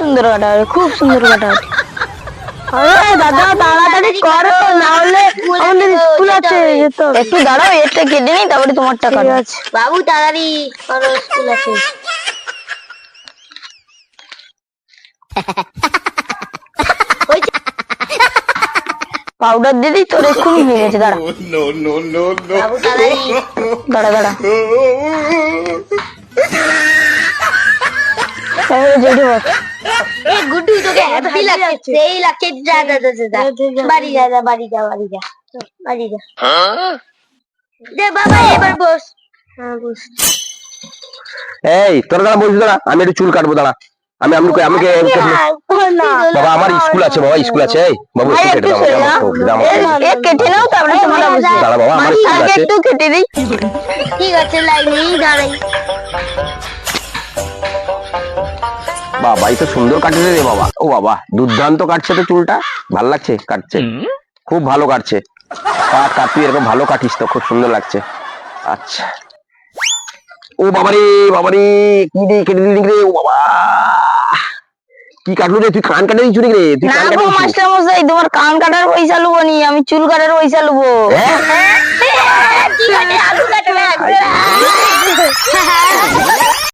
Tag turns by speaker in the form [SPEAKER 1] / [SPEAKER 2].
[SPEAKER 1] সুন্দর কাটাবে খুব সুন্দর কাটাবে আরে দাদা তাড়াতাড়ি করো না হলে আমাদের স্কুল আছে যেতে হবে। একটু দাঁড়াও এটা কেটে নিই তারপরে তোমারটা কাটো আছে
[SPEAKER 2] বাবু তাড়াতাড়ি করো স্কুল আছে
[SPEAKER 1] পাউডার দিদি তোর এক্ষুনি হয়ে গেছে দাঁড়া দাঁড়া দাঁড়া জেঠে বস
[SPEAKER 2] এ গুড্ডু তোকে হ্যাপি লাগছে সেই লাগছে যা যা যা যা, বাড়ি যা। যা বাড়ি যা বাড়ি যা বাড়ি যা। দে বাবা এবার বস। হ্যাঁ বস।
[SPEAKER 3] এই তোরা দাঁড়া বলছি দাঁড়া। আমি একটু চুল কাটবো দাঁড়া। আমি আমি আমি বাবা আমার স্কুল আছে বাবা স্কুল আছে। এই বাবু একটু
[SPEAKER 1] একটু
[SPEAKER 3] কেটে দাও আমাকে, আমাকে।
[SPEAKER 1] কেটে নাও তারপরে তোমরা বসে
[SPEAKER 3] দাঁড়া বাবা আমার স্কুল আছে।
[SPEAKER 1] একটু কেটে দিই।
[SPEAKER 2] ঠিক আছে লাইনেই দাঁড়াই।
[SPEAKER 3] বাবা এই তো সুন্দর কাটছে রে বাবা। ও বাবা দুর্দান্ত কাটছে তো চুলটা। ভালো লাগছে কাটছে। খুব ভালো কাটছে। কাট কাট তুই এরকম ভালো কাটিস তো খুব সুন্দর লাগছে। আচ্ছা। ও বাবারে বাবারে কি রে কেটে দিলি রে ও বাবা। কি কাটলো রে তুই কান কাটে দিচ্ছু রে? তুই
[SPEAKER 1] না
[SPEAKER 3] কান কাটে?
[SPEAKER 1] মাস্টার মশাই তোমার কান কাটার পয়সা লুবো নি আমি চুল কাটার পয়সা লুবো।
[SPEAKER 3] হ্যাঁ?